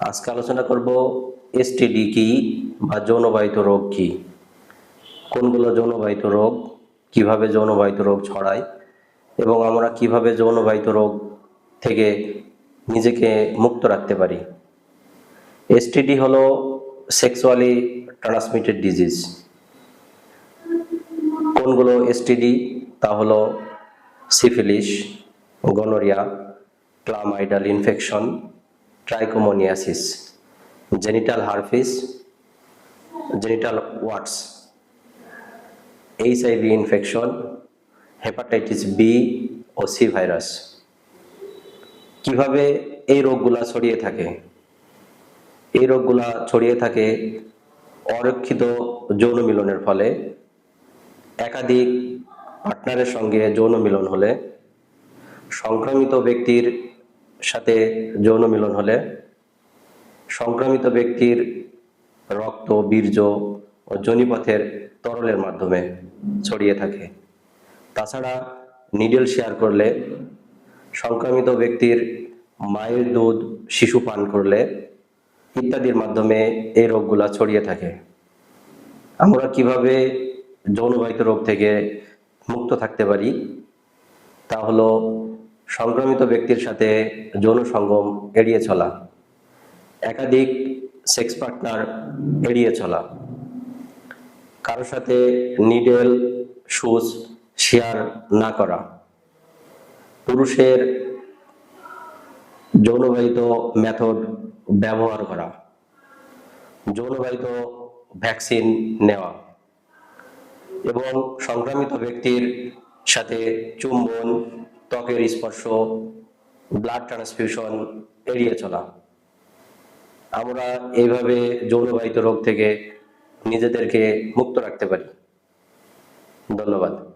আজকে আলোচনা করব এসটিডি কি বা যৌনবাহিত রোগ কি? কোনগুলো যৌনবাহিত রোগ, কীভাবে যৌনবাহিত রোগ ছড়ায় এবং আমরা কীভাবে যৌনবাহিত রোগ থেকে নিজেকে মুক্ত রাখতে পারি? এসটিডি হলো সেক্সুয়ালি ট্রান্সমিটেড ডিজিজ কোনগুলো এসটিডি তা হলো syphilis gonorrhoea chlamydial infection trichomoniasis genital herpes genital warts HIV infection hepatitis B ও সি ভাইরাস কীভাবে এই রোগগুলা ছড়িয়ে থাকে? এই রোগগুলা ছড়িয়ে থাকে অরক্ষিত যৌন মিলনের ফলে। একাধিক পার্টনারের সঙ্গে যৌন মিলন হলে সংক্রমিত ব্যক্তির সাথে যৌন মিলন হলে সংক্রমিত ব্যক্তির রক্ত, বীর্য ও জনিপথের তরলের মাধ্যমে ছড়িয়ে থাকে। তাছাড়া নিডেল শেয়ার করলে, সংক্রমিত ব্যক্তির মায়ের দুধ শিশু পান করলে ইত্যাদির মাধ্যমে এই রোগগুলা ছড়িয়ে থাকে। আমরা কীভাবে যৌনবাহিত রোগ থেকে মুক্ত থাকতে পারি? তা হলো সংক্রমিত ব্যক্তির সাথে যৌন সঙ্গম এড়িয়ে চলা, একাধিক সেক্স পার্টনার এড়িয়ে চলা কারোর সাথে নিডেল সুচ শেয়ার না করা, পুরুষের যৌনবাহিত মেথড ব্যবহার করা, যৌনবাহিত ভ্যাকসিন নেওয়া এবং সংক্রামিত ব্যক্তির সাথে চুম্বন ত্বকের স্পর্শ ব্লাড ট্রান্সফিউশন এড়িয়ে চলা। আমরা এইভাবে যৌনবাহিত রোগ থেকে নিজেদেরকে মুক্ত রাখতে পারি। ধন্যবাদ।